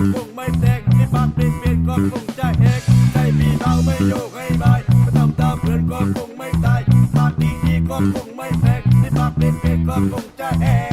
็คงไม่แตกที่ปากเปลี่ยนเปลี่ยนก็คงจะแหกใจพี่เราไม่โยกให้บายมาทำตามเพื่อนก็คงไม่ตายปากดีดีก็คงไม่แตกที่ปากเม่เปลี่ยนก็คงจะแหก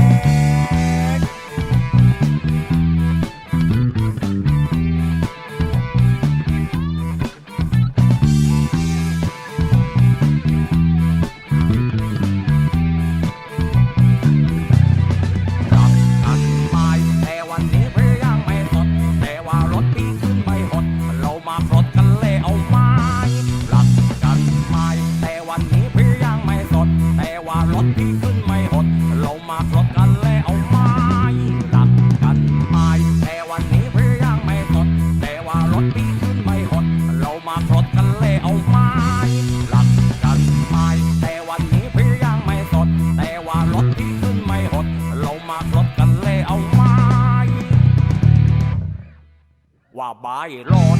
าบายรอด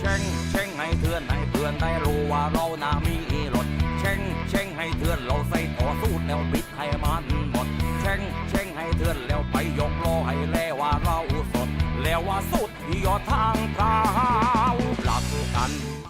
เช่งเช่งให้เพื่อนให้เพื่อได้รู้ว่าเราน่ามีรถเช่งเช่งให้เพื่อนเราใส่ต่อสู้แนวปิด ว่าสุดยอดทางเท้าวหลักกัน